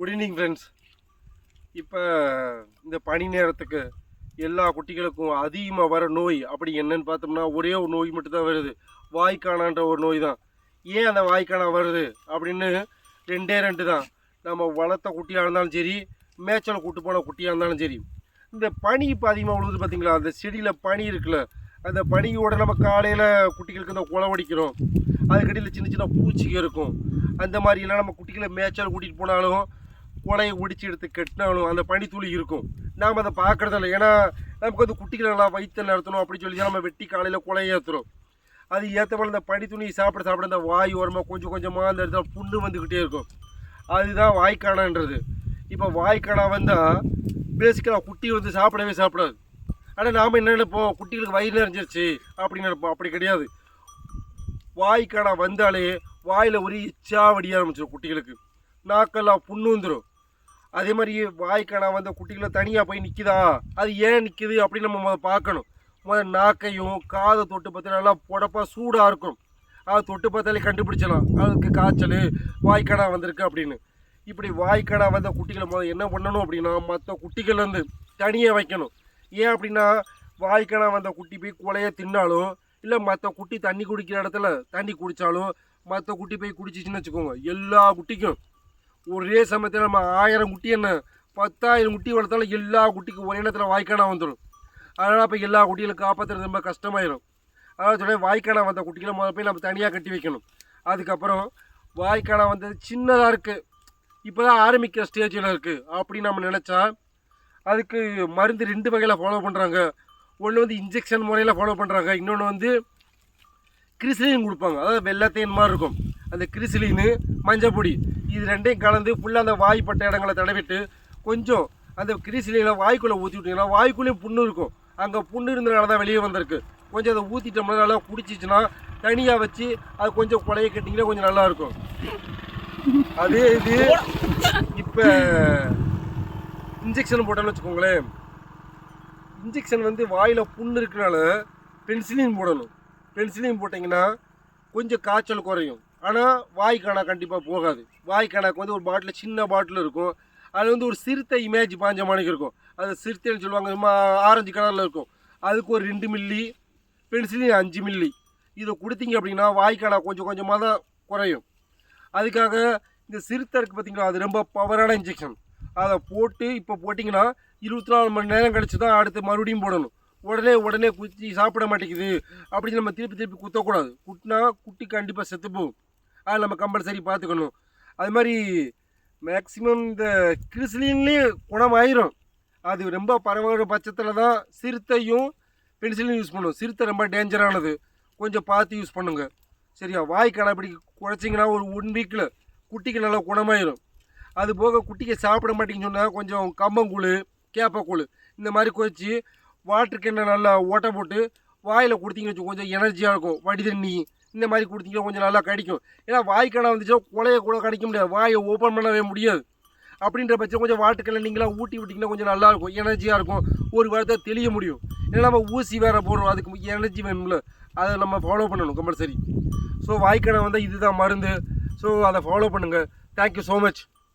Good evening friends இப்போ இந்த பனி நேரத்துக்கு எல்லா குட்டிகளுக்கும் அதிகமாக வர நோய் அப்படி என்னன்னு பார்த்தோம்னா ஒரே ஒரு நோய் மட்டும்தான் வருது. வாய்க்கானான்ற ஒரு நோய் தான் ஏன் அந்த வாய்க்கானா வருது அப்படின்னு ரெண்டே ரெண்டு தான் நம்ம வளர்த்த குட்டியாக இருந்தாலும் சரி மேய்ச்சல் கூட்டு போன குட்டியாக இருந்தாலும் சரி. இந்த பனி இப்போ அதிகமாக விழுது பார்த்தீங்களா அந்த செடியில் பனி இருக்குல்ல அந்த பனியோட நம்ம காலையில் குட்டிகளுக்கு இந்த குளவடிக்கிறோம் அதுக்கடியில் சின்ன சின்ன பூச்சிகள் இருக்கும். அந்த மாதிரிலாம் நம்ம குட்டிகளை மேய்ச்சல் கூட்டிகிட்டு போனாலும் குலையை ஒடிச்சு எடுத்து கட்டினாலும் அந்த பனித்துளி இருக்கும். நாம் அதை பார்க்குறதில்ல. ஏன்னா நமக்கு வந்து குட்டிகளை நல்லா வயிற்றில் நடத்தணும் அப்படின்னு சொல்லி நம்ம வெட்டி காலையில் குலையை ஏற்றுறோம் அது ஏற்ற போல இந்த பனித்துணியை சாப்பிட சாப்பிட இந்த வாய் ஓரமாக கொஞ்சம் கொஞ்சமாக அந்த இடத்துல புண்ணு வந்துக்கிட்டே இருக்கும். அதுதான் வாய்க்கானான்றது இப்போ வாய்க்கானா வந்தால் பேசிக்கலாக குட்டி வந்து சாப்பிடவே சாப்பிடாது. ஆனால் நாம் என்ன நினைப்போம்? குட்டிகளுக்கு வயிறு நிறைஞ்சிருச்சு அப்படின்னு நினைப்போம். அப்படி கிடையாது. வாய்க்கானா வந்தாலே வாயில் ஒரு இச்சா வடிய ஆரம்பிச்சிடும் குட்டிகளுக்கு. நாக்கெல்லாம் புண்ணு வந்துடும் அதே மாதிரி வாய்க்கானா வந்த குட்டிகளை தனியாக போய் நிற்கிதா அது ஏன் நிற்கிது அப்படின்னு நம்ம முதல்ல பார்க்கணும். முதல்ல நாக்கையும் காதை தொட்டு பார்த்தா நல்லா புடப்பாக சூடாக இருக்கும். அதை தொட்டு பார்த்தாலே கண்டுபிடிச்சலாம் அதுக்கு காய்ச்சல் வாய்க்கானா வந்திருக்கு அப்படின்னு. இப்படி வாய்க்கானா வந்த குட்டிகளை முதல்ல என்ன பண்ணணும் அப்படின்னா மற்ற குட்டிகள் வந்து தனியாக வைக்கணும். ஏன் அப்படின்னா வாய்க்கானா வந்த குட்டி போய் குலைய தின்னாலும் இல்லை மற்ற குட்டி தண்ணி குடிக்கிற இடத்துல தண்ணி குடித்தாலும் மற்ற குட்டி போய் குடிச்சிச்சின்னு வச்சுக்கோங்க எல்லா குட்டிக்கும். ஒரே சமயத்தில் நம்ம ஆயிரம் குட்டி என்ன பத்தாயிரம் குட்டி வளர்த்தாலும் எல்லா குட்டிக்கும் ஒரே நேரத்தில் வாய்க்கானா வந்துடும் அதனால் இப்போ எல்லா குட்டிகளும் காப்பாற்றுறது ரொம்ப கஷ்டமாயிடும் அதாவது சொல்ல வாய்க்கானா வந்த குட்டிகளை முதல்ல போய் நம்ம தனியாக கட்டி வைக்கணும். அதுக்கப்புறம் வாய்க்கானா வந்தது சின்னதாக இருக்குது இப்போ தான் ஆரம்பிக்கிற ஸ்டேஜில் இருக்குது அப்படின்னு நம்ம நினச்சா அதுக்கு மருந்து ரெண்டு வகையில் ஃபாலோ பண்ணுறாங்க ஒன்று வந்து இன்ஜெக்ஷன் முறையில் ஃபாலோ பண்ணுறாங்க இன்னொன்று வந்து கிரிசிலின் கொடுப்பாங்க. அதாவது வெள்ளத்தையின் மாதிரி இருக்கும். அந்த கிரிசிலின்னு மஞ்சள் பொடி இது ரெண்டையும் கலந்து ஃபுல்லாக அந்த வாய்ப்பட்ட இடங்களை தடவிட்டு கொஞ்சம் அந்த கிரிசிலினை வாய்க்குள்ளே ஊற்றி விட்டிங்கன்னா வாய்க்குள்ளேயும் புண்ணு இருக்கும். அங்கே புண்ணு இருந்தனால தான் வெளியே வந்திருக்கு. கொஞ்சம் அதை ஊற்றிட்டோம்னா நல்லா குடிச்சிச்சுன்னா தனியாக வச்சு அது கொஞ்சம் குழைய கட்டிங்கன்னா கொஞ்சம் நல்லா இருக்கும். அதே இது இப்போ இன்ஜெக்ஷன் போட்டோம்னு வச்சுக்கோங்களேன். இன்ஜெக்ஷன் வந்து வாயில் புண்ணு இருக்கனால பென்சிலின் போடணும். பென்சிலின் போட்டிங்கன்னா கொஞ்சம் காய்ச்சல் குறையும். ஆனால் வாய்க்கானா கண்டிப்பாக போகாது. வாய்க்கானாக்கு வந்து ஒரு பாட்டில் சின்ன பாட்டில் இருக்கும். அது வந்து ஒரு சிறுத்தை இமேஜ் பாஞ்ச மாணிக்கு இருக்கும். அது சிறுத்தைன்னு சொல்லுவாங்க சும்மா ஆரஞ்சு கலரில் இருக்கும். அதுக்கு ஒரு ரெண்டு மில்லி பென்சிலின் அஞ்சு மில்லி இதை கொடுத்தீங்க அப்படின்னா வாய்க்கானா கொஞ்சம் கொஞ்சமாக தான் குறையும். அதுக்காக இந்த சிறுத்தை இருக்குது பார்த்தீங்களா அது ரொம்ப பவரான இன்ஜெக்ஷன் அதை போட்டு இப்போ போட்டிங்கன்னா இருபத்தி நாலு மணி நேரம் கழிச்சு தான் அடுத்து மறுபடியும் போடணும். உடனே உடனே குத்தி சாப்பிட மாட்டேங்குது. அப்படின்னு நம்ம திருப்பி திருப்பி குத்தக்கூடாது. குட்டினா குட்டி கண்டிப்பாக செத்து போகும். அதை நம்ம கம்பல்சரி பார்த்துக்கணும். அது மாதிரி மேக்ஸிமம் இந்த கிறிஸ்லின்லேயே குணமாயிரும். அது ரொம்ப பரவாயில்ல பட்சத்தில் தான் சிறுத்தையும் பென்சிலையும் யூஸ் பண்ணும். சிறுத்தை ரொம்ப டேஞ்சரானது கொஞ்சம் பார்த்து யூஸ் பண்ணுங்க. சரியா? வாய் கடைப்பிடி குறைச்சிங்கன்னா ஒரு ஒன் வீக்கில் குட்டிக்கு நல்லா குணமாயிரும். அது போக குட்டிக்கு சாப்பிட மாட்டேங்கன்னு சொன்னால் கொஞ்சம் கம்பங்கூழ் கேப்பக்கூழ் இந்த மாதிரி கொதிச்சு வாட்டருக்கு என்ன நல்லா ஓட்டை போட்டு வாயில் கொடுத்தீங்கன்னு வச்சு கொஞ்சம் எனர்ஜியாக இருக்கும். வடி தண்ணி இந்த மாதிரி கொடுத்தீங்கன்னா கொஞ்சம் நல்லா கிடைக்கும். ஏன்னா வாய்க்கான வந்துச்சுன்னா குலையை கூட கிடைக்க முடியாது. வாயை ஓப்பன் பண்ணவே முடியாது. அப்படின்ற பட்சம் கொஞ்சம் வாட்டுக்கல்ல நீங்களாம் ஊட்டி விட்டிங்கன்னா கொஞ்சம் நல்லா இருக்கும். எனர்ஜியாக இருக்கும். ஒரு வாரத்தை தெளிய முடியும். ஏன்னா நம்ம ஊசி வேறு போடுறோம். அதுக்கு எனர்ஜி வேணும்ல. அதை நம்ம ஃபாலோ பண்ணணும் கம்பல்சரி ஸோ வாய்க்கான வந்தால் இதுதான் மருந்து. ஸோ அதை ஃபாலோ பண்ணுங்கள் தேங்க்யூ ஸோ மச்